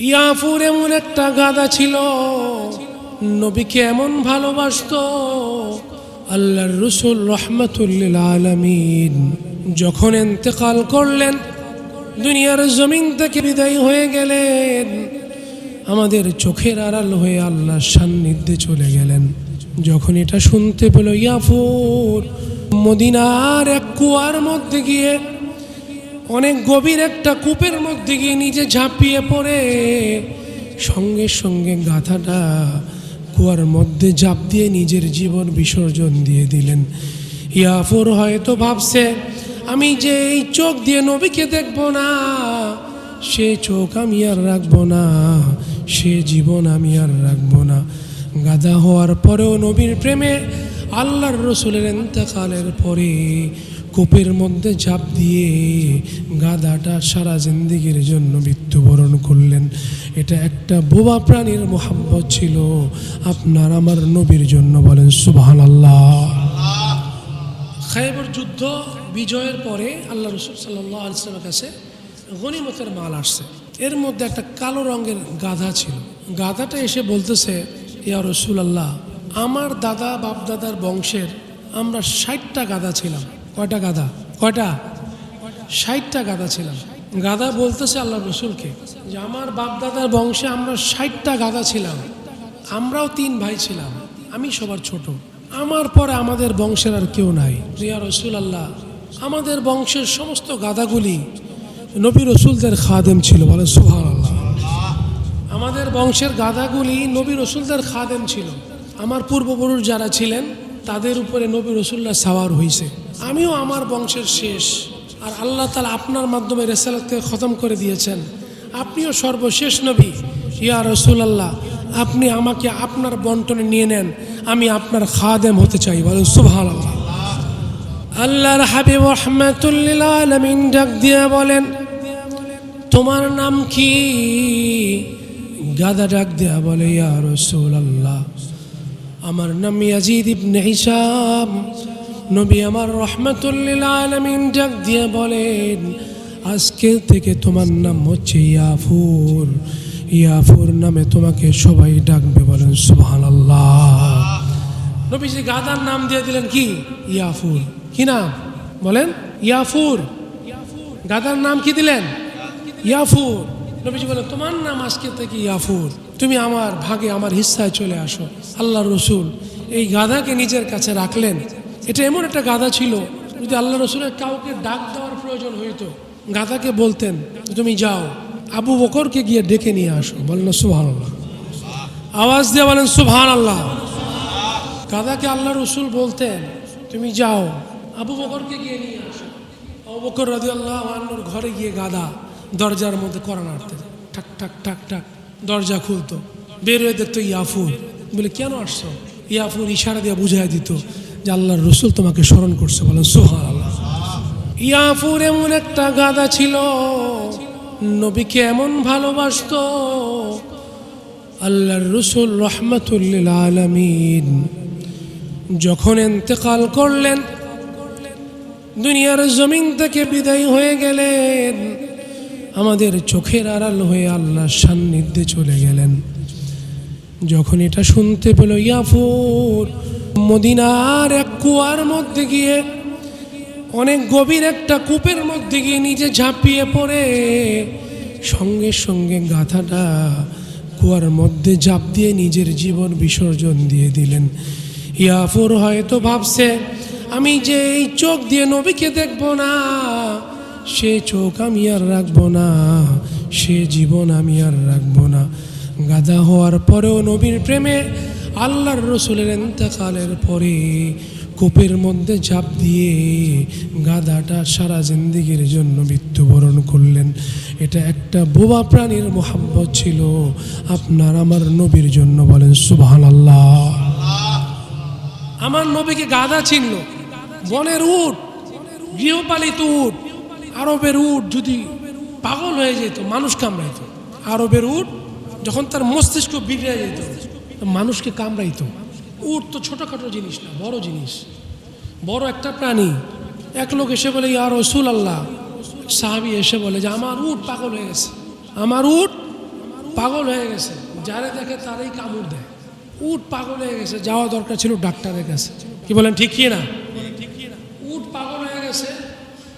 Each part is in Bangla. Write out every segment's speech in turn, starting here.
ইয়াফুর এমন একটা গাদা ছিল, নবীকে এমন ভালোবাসত, আল্লাহর রসুল রহমতুল্লিল আলমিন। যখন এন্তেকাল করলেন, দুনিয়ার জমিন থেকে বিদায় হয়ে গেলেন। আমাদের চোখের আড়াল হয়ে আল্লাহর সান্নিধ্যে চলে গেলেন। যখন এটা শুনতে পেল ইয়াফুর, মদিনার এক কুয়ার মধ্যে গিয়ে অনেক গভীর একটা কূপের মধ্যে গিয়ে নিজে ঝাঁপিয়ে পড়ে। সঙ্গে সঙ্গে গাথাটা কুয়ার মধ্যে ঝাঁপ দিয়ে নিজের জীবন বিসর্জন দিয়ে দিলেন। ইয়াফুর হয়তো ভাবছে, আমি যে এই চোখ দিয়ে নবীকে দেখব না, সে চোখ আমি আর রাখব না, সে জীবন আমি আর রাখব না। গাদা হওয়ার পরেও নবীর প্রেমে আল্লাহর রসুলের এন্তেকালের পরে কূপের মধ্যে ঝাঁপ দিয়ে গাদাটা সারা জিন্দিগির জন্য মৃত্যুবরণ করলেন। এটা একটা বোবা প্রাণীর মোহাব্বত ছিল। আপনার আমার নবীর জন্য বলেন সুবহান আল্লাহ খাইবর যুদ্ধ বিজয়ের পরে আল্লাহ রসুল সাল্লাহ আলিয়ার কাছে গনিমতের মাল আসছে। এর মধ্যে একটা কালো রঙের গাধা ছিল। গাধাটা এসে বলতেছে, ইয়া রসুল আল্লাহ আমার দাদা বাপদাদার বংশের আমরা ষাটটা গাধা ছিলাম। কয়টা গাধা? কয়টা? ষাটটা গাধা ছিলাম। গাধা বলতেছে আল্লাহ রসুলকে যে আমার বাপদাদার বংশে আমরা ষাটটা গাধা ছিলাম। আমরাও তিন ভাই ছিলাম। আমি সবার ছোট। আমার পরে আমাদের বংশের আর কেউ নাই। রিয়া রসুল আল্লাহ আমাদের বংশের সমস্ত গাধাগুলি নবী রসুলদের খাদেম ছিল বলে সুহান আল্লাহ আমাদের বংশের গাধাগুলি নবী রসুলদের খাদেম ছিল। আমার পূর্বপুরুষ যারা ছিলেন তাদের উপরে নবী রসুল্লাহ সাওয়ার হয়েছে আমিও আমার বংশের শেষ। আর আল্লাহ তালা আপনার মাধ্যমে রেসালাতকে খতম করে দিয়েছেন। আপনিও সর্বশেষ নবী। ইয়া রসুল আল্লাহ আপনি আমাকে আপনার বন্টনে নিয়ে নেন। আমি আপনার খাদেম হতে চাই। বলেন আল্লাহ আল্লাহর হাবিব রহমাতুল্লিল আলমিন ডাক দিয়ে বলেন, তোমার নাম কি? গাদা ডাক দেয়া বলে, ইয়া রসুল আল্লাহ আমার নাম ইয়াজিদ ইবনে হিসাম নবী আমার রহমতুল্লিল আলমিন ডাক দিয়ে বলেন আজকে থেকে তোমার নাম হচ্ছে ইয়াফুর। ইয়াফুর নামে তোমাকে সবাই ডাকবে বলেন সুবহান আল্লাহ নবীজি গাদার নাম দিয়ে দিলেন কি? ইয়াফুর। কি নাম? বলেন, ইয়াফুর। গাদার নাম কি দিলেন? ইয়াফুর। নবীজি বলেন, তোমার নাম আজকে থেকে ইয়াফুর। তুমি আমার ভাগে, আমার হিস্সায় চলে আসো। আল্লাহ রসুল এই গাধাকে নিজের কাছে রাখলেন। এটা এমন একটা গাধা ছিল, যদি আল্লাহ রসুলের কাউকে ডাক দেওয়ার প্রয়োজন হইতো, গাধাকে বলতেন, তুমি যাও, আবু বকরকে গিয়ে ডেকে নিয়ে আসো। বলেন সুহান আল্লাহ আওয়াজ দিয়ে বলেন সুবহান আল্লাহ গাদাকে আল্লাহ রসুল বলতেন, তুমি যাও, আবু বকরকে গিয়ে নিয়ে আসো। আবু বকর রাজি আল্লাহ ঘরে গিয়ে গাদা দরজার মধ্যে করা ঠাক ঠাক ঠাক ঠাক দরজা খুলতো। বের হয়ে দেখতো ইয়াফুর বলে, কেন আসছো? ইয়াফুর ইশারা দিয়ে বুঝাই দিত যে আল্লাহর রসুল তোমাকে স্মরণ করছে। বলেন সোহান আল্লাহ ইয়াফুর এমন একটা গাদা ছিল, নবীকে এমন ভালোবাসত, আল্লাহর রসুল রহমতুল্লিল আলমিন যখন এন্তেকাল করলেন, দুনিয়ার জমিন থেকে বিদায় হয়ে গেলেন। আমাদের চোখের আড়াল হয়ে আল্লাহর সান্নিধ্যে চলে গেলেন। যখন এটা শুনতে পেল ইয়াফুর, মদিনার এক কুয়ার মধ্যে গিয়ে, অনেক গভীর একটা কূপের মধ্যে গিয়ে নিজে ঝাঁপিয়ে পড়ে। সঙ্গে সঙ্গে গাথাটা কুয়ার মধ্যে ঝাঁপ দিয়ে নিজের জীবন বিসর্জন দিয়ে দিলেন। ইয়াফুর হয়তো ভাবছে, আমি যে এই চোখ দিয়ে নবীকে দেখব না সে চোখ আমি আর রাখব না, সে জীবন আমি আর রাখব না। গাদা হওয়ার পরেও নবীর প্রেমে আল্লাহর রসুলের এন্তেকালের পরে কূপের মধ্যে ঝাঁপ দিয়ে গাদাটা সারা জিন্দিগির জন্য মৃত্যুবরণ করলেন। এটা একটা বোবা প্রাণীর মোহাব্বত ছিল। আপনার আমার নবীর জন্য বলেন সুবহান আল্লাহ আমার নবীকে গাদা চিনল বনের উট, গৃহপালিত উট আরবের উট যদি পাগল হয়ে যেত, মানুষ কামড়াইত। আরবের উট যখন তার মস্তিষ্ক বিগড়ে যেত মানুষকে কামড়াইত। উট তো ছোটোখাটো জিনিস না, বড় জিনিস। বড় একটা প্রাণী। এক লোক এসে বলে, ইয়া রসুল আল্লাহ সাহাবি এসে বলে যে, আমার উট পাগল হয়ে গেছে। আমার উট পাগল হয়ে গেছে। যারে দেখে তারই কামড় দেয়। উট পাগল হয়ে গেছে, যাওয়া দরকার ছিল ডাক্তারের কাছে। কি বলেন, ঠিক কি না উট পাগল হয়ে গেছে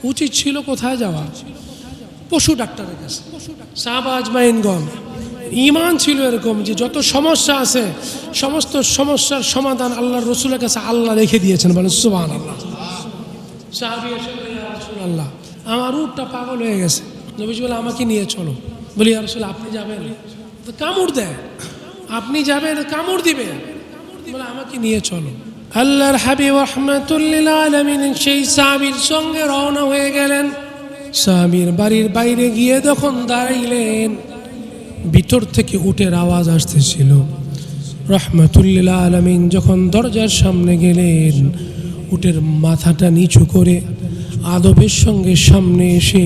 উচিত ছিল কোথায় যাওয়া? পশু ডাক্তারের কাছে। শাহবাজ মাইনগঞ্জ। ইমান ছিল এরকম যে যত সমস্যা আছে সমস্ত সমস্যার সমাধান আল্লাহর রসুলের কাছে আল্লাহ রেখে দিয়েছেন বলে সুবাহ আল্লাহ সাহাবি এসে বলে, "ইয়া রাসূলুল্লাহ, আমার উটটা পাগল হয়ে গেছে। নবীজি বলে আমাকে নিয়ে চলো। বলি আর রসুল আপনি যাবেন? তো কামড় দেয়। আপনি যাবেন কামড় দিবে। বলে আমাকে নিয়ে চলো। আল্লাহর হাবিব রহমাতুল্লিল আলমিন সেই সাহাবির সঙ্গে রওনা হয়ে গেলেন। সাহাবির বাড়ির বাইরে গিয়ে যখন দাঁড়াইলেন, ভিতর থেকে উটের আওয়াজ আসতেছিল। রহমতুল্লিল আলমিন যখন দরজার সামনে গেলেন, উটের মাথাটা নিচু করে আদবের সঙ্গে সামনে এসে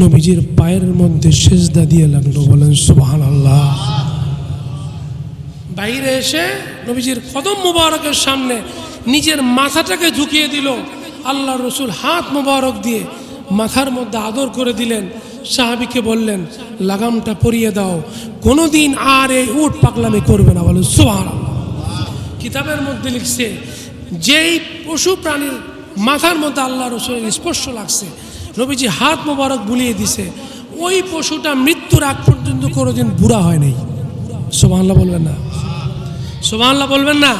নবীজির পায়ের মধ্যে সেজদা দিয়ে লাগল, বলেন সুবাহান আল্লাহ বাইরে এসে নবীজির কদম মোবারকের সামনে নিজের মাথাটাকে ঝুঁকিয়ে দিল। আল্লাহ রসুল হাত মোবারক দিয়ে মাথার মধ্যে আদর করে দিলেন। সাহাবিকে বললেন, লাগামটা পরিয়ে দাও। কোনোদিন আর এই উট পাগলামি করবে না। বলে সুহান কিতাবের মধ্যে লিখছে, যেই পশু প্রাণীর মাথার মধ্যে আল্লাহ রসুলের স্পর্শ লাগছে, নবীজি হাত মোবারক বুলিয়ে দিছে, ওই পশুটা মৃত্যুর আগ পর্যন্ত কোনোদিন বুড়া হয় নাই। সোমাল্লাহ বলবেন না। সোমাল্লাহ বলবেন না?